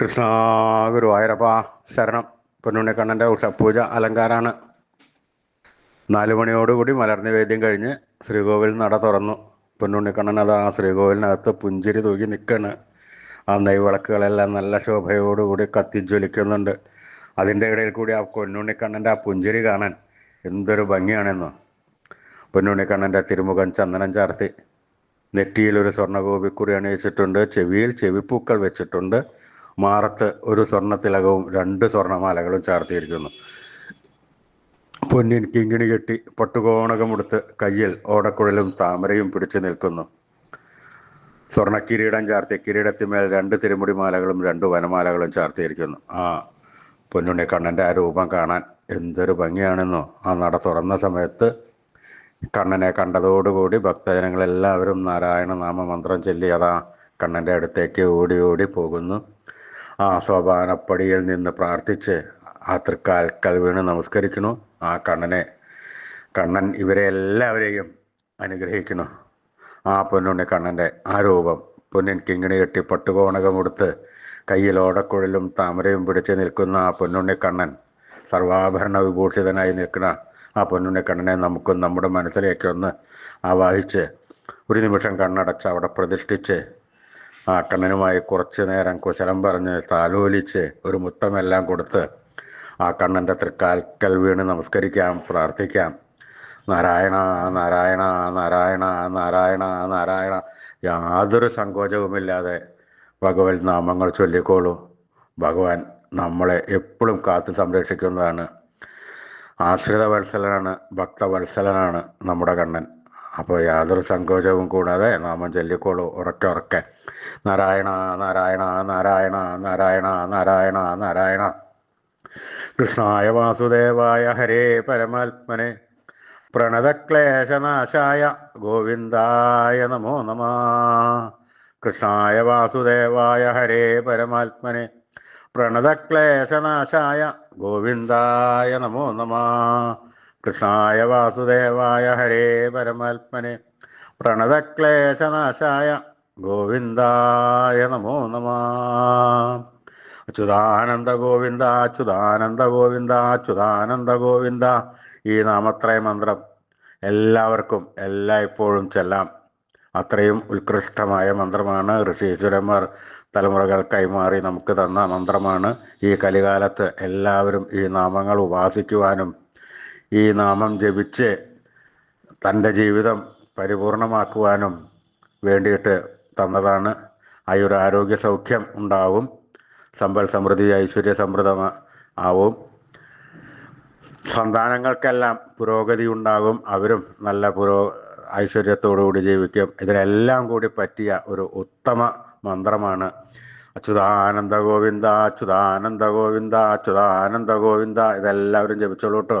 കൃഷ്ണ ഗുരുവായൂരപ്പ ശരണം. പൊന്നുണ്ണിക്കണ്ണന്റെ ഉഷപ്പൂജ അലങ്കാരാണ്. നാലു മണിയോടുകൂടി മലർനിവേദ്യം കഴിഞ്ഞ് ശ്രീകോവിൽ നട തുറന്നു. പൊന്നുണ്ണിക്കണ്ണൻ അത് ആ ശ്രീകോവിലിനകത്ത് പുഞ്ചിരി തൂക്കി നിൽക്കുകയാണ് ആ നെയ്വിളക്കുകളെല്ലാം നല്ല ശോഭയോടുകൂടി കത്തിജ്വലിക്കുന്നുണ്ട്. അതിന്റെ ഇടയിൽ കൂടി ആ പൊന്നുണ്ണിക്കണ്ണന്റെ ആ പുഞ്ചിരി കാണാൻ എന്തൊരു ഭംഗിയാണെന്നോ. പൊന്നുണ്ണിക്കണ്ണന്റെ തിരുമുഖം ചന്ദനം ചാർത്തി. നെറ്റിയിൽ ഒരു സ്വർണഗോപിക്കുറി അണിയിച്ചിട്ടുണ്ട്. ചെവിയിൽ ചെവിപ്പൂക്കൾ വെച്ചിട്ടുണ്ട്. മാറത്ത് ഒരു സ്വർണത്തിലകവും രണ്ട് സ്വർണമാലകളും ചാർത്തിയിരിക്കുന്നു. പൊന്നിൻ കിങ്ങിണി കെട്ടി പട്ടുകോണകമെടുത്ത് കയ്യിൽ ഓടക്കുഴലും താമരയും പിടിച്ചു നിൽക്കുന്നു. സ്വർണ കിരീടം ചാർത്തി കിരീടത്തിന്മേൽ രണ്ട് തിരുമുടി മാലകളും രണ്ട് വനമാലകളും ചാർത്തിയിരിക്കുന്നു. ആ പൊന്നുണ്ണി കണ്ണന്റെ ആ രൂപം കാണാൻ എന്തൊരു ഭംഗിയാണെന്നോ. ആ നട തുറന്ന സമയത്ത് കണ്ണനെ കണ്ടതോടുകൂടി ഭക്തജനങ്ങളെല്ലാവരും നാരായണ നാമമന്ത്രം ചൊല്ലി അതാ കണ്ണന്റെ അടുത്തേക്ക് ഓടി ഓടി പോകുന്നു. ആ സോപാനപ്പടിയിൽ നിന്ന് പ്രാർത്ഥിച്ച് ആ തൃക്കാൽക്കൽ വീണ് നമസ്കരിക്കണു ആ കണ്ണനെ കണ്ണൻ ഇവരെ എല്ലാവരെയും അനുഗ്രഹിക്കുന്നു. ആ പൊന്നുണ്ണി കണ്ണന്റെ ആ രൂപം പൊന്നിൻ കിങ്ങിണി കെട്ടി പട്ടുകോണകമെടുത്ത് കയ്യിൽ ഓടക്കുഴലും താമരയും പിടിച്ച് നിൽക്കുന്ന ആ പൊന്നുണ്ണി കണ്ണൻ സർവാഭരണ വിഭൂഷിതനായി നിൽക്കുന്ന ആ പൊന്നുണ്ണി കണ്ണനെ നമുക്കും നമ്മുടെ മനസ്സിലേക്ക് ഒന്ന് ആവാഹിച്ച് ഒരു നിമിഷം കണ്ണടച്ച് അവിടെ പ്രതിഷ്ഠിച്ച് ആ കണ്ണനുമായി കുറച്ചു നേരം കുശലം പറഞ്ഞ് താലോലിച്ച് ഒരു മുത്തമെല്ലാം കൊടുത്ത് ആ കണ്ണന്റെ തൃക്കാൽക്കൽ വീണ് നമസ്കരിക്കാം പ്രാർത്ഥിക്കാം. നാരായണ നാരായണ നാരായണ നാരായണ നാരായണ. യാതൊരു സങ്കോചവുമില്ലാതെ ഭഗവത് നാമങ്ങൾ ചൊല്ലിക്കോളൂ. ഭഗവാൻ നമ്മളെ എപ്പോഴും കാത്തു സംരക്ഷിക്കുന്നതാണ്. ആശ്രിത വത്സലനാണ് ഭക്തവത്സലനാണ് നമ്മുടെ കണ്ണൻ. അപ്പോൾ യാതൊരു സങ്കോചവും കൂടാതെ നാമം ചൊല്ലിക്കോളൂ. ഉറക്കെ ഉറക്കെ. നാരായണ നാരായണ നാരായണ നാരായണ നാരായണ നാരായണ. കൃഷ്ണായ വാസുദേവായ ഹരേ പരമാത്മനെ. പ്രണതക്ലേശനാശായ ഗോവിന്ദായ നമോ നമ. കൃഷ്ണായ വാസുദേവായ ഹരേ പരമാത്മനെ. പ്രണതക്ലേശനാശായ ഗോവിന്ദായ നമോ നമ. കൃഷ്ണായ വാസുദേവായ ഹരേ പരമാത്മനെ. പ്രണതക്ലേശനാശായ ഗോവിന്ദായ നമോ നമ. അച്യുതാനന്ദ ഗോവിന്ദ അച്യുതാനന്ദ ഗോവിന്ദ അച്യുതാനന്ദ ഗോവിന്ദ. ഈ നാമത്രയ മന്ത്രം എല്ലാവർക്കും എല്ലായ്പ്പോഴും ചെല്ലാം. അത്രയും ഉത്കൃഷ്ടമായ മന്ത്രമാണ് ഋഷീശ്വരന്മാർ തലമുറകൾ കൈമാറി നമുക്ക് തന്ന മന്ത്രമാണ്. ഈ കലികാലത്ത് എല്ലാവരും ഈ നാമങ്ങൾ ഉപാസിക്കുവാനും ഈ നാമം ജപിച്ച് തന്റെ ജീവിതം പരിപൂർണമാക്കുവാനും വേണ്ടിയിട്ട് തന്നതാണ്. അയൊരു ആരോഗ്യ സൗഖ്യം ഉണ്ടാവും. സമ്പൽ സമൃദ്ധി ഐശ്വര്യ സമൃദ്ധം ആവും. സന്താനങ്ങൾക്കെല്ലാം പുരോഗതി ഉണ്ടാകും. അവരും നല്ല പുരോ ഐശ്വര്യത്തോടുകൂടി ജീവിക്കും. ഇതിനെല്ലാം കൂടി പറ്റിയ ഒരു ഉത്തമ മന്ത്രമാണ്. അച്യുതാനന്ദ ഗോവിന്ദ അച്യുതാനന്ദ ഗോവിന്ദ അച്യുതാനന്ദ ഗോവിന്ദ. ഇതെല്ലാവരും ജപിച്ചോളൂ കേട്ടോ